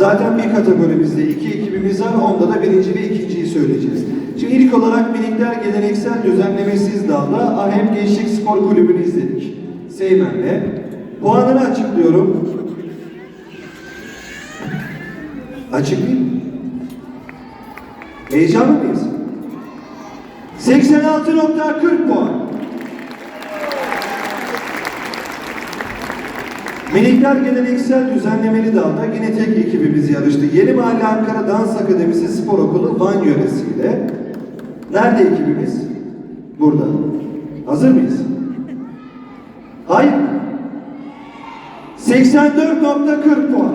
Zaten bir kategorimizde iki ekibimiz var, onda da birinci ve ikinciyi söyleyeceğiz. Şimdi ilk olarak minikler geleneksel düzenlemesiz dalda Ahem Gençlik Spor Kulübü'nü izledik. Seymen'le. Puanını açıklıyorum. Açıklayayım? Heyecanlı mıyız? 86.40 puan. Minikler geleneksel düzenlemeli dalda yine tek ekibimiz yarıştı. Yeni Mahalle Ankara Dans Akademisi Spor Okulu Van yöresiyle. Nerede ekibimiz? Burada. Hazır mıyız? Hayır. 84.40 puan.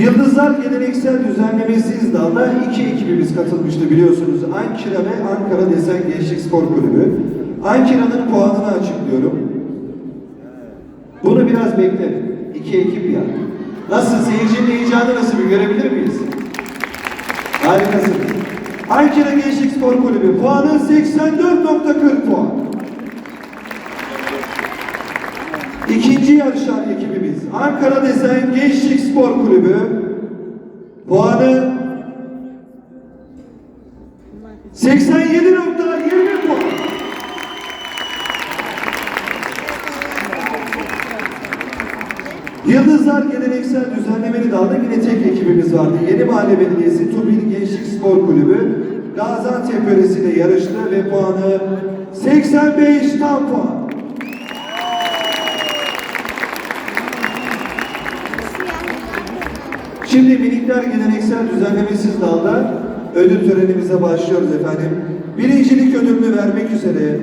Yıldızlar geleneksel düzenlemesiz dalda iki ekibimiz katılmıştı biliyorsunuz. Ankara ve Ankara Desen Gençlik Spor Kulübü. Ankara'nın puanını açıklıyorum. Bunu biraz bekle. İki ekip ya. Nasıl seyircinin heyecanı nasıl bir görebilir miyiz? Harikasınız. Ankara Gençlik Spor Kulübü puanı 84.40 puan. İkinci yarışan ekibimiz Ankara Desen Gençlik Spor Kulübü puanı 87.20 puan. Yıldızlar geleneksel düzenlemeli dalda yine tek ekibimiz vardı. Yeni Mahalle Belediyesi Tubil Gençlik Spor Kulübü Gaziantep yöresiyle yarıştı ve puanı 85 tam puan. Şimdi minikler geleneksel düzenlemesiz dalda ödül törenimize başlıyoruz efendim. Birincilik ödülünü vermek üzere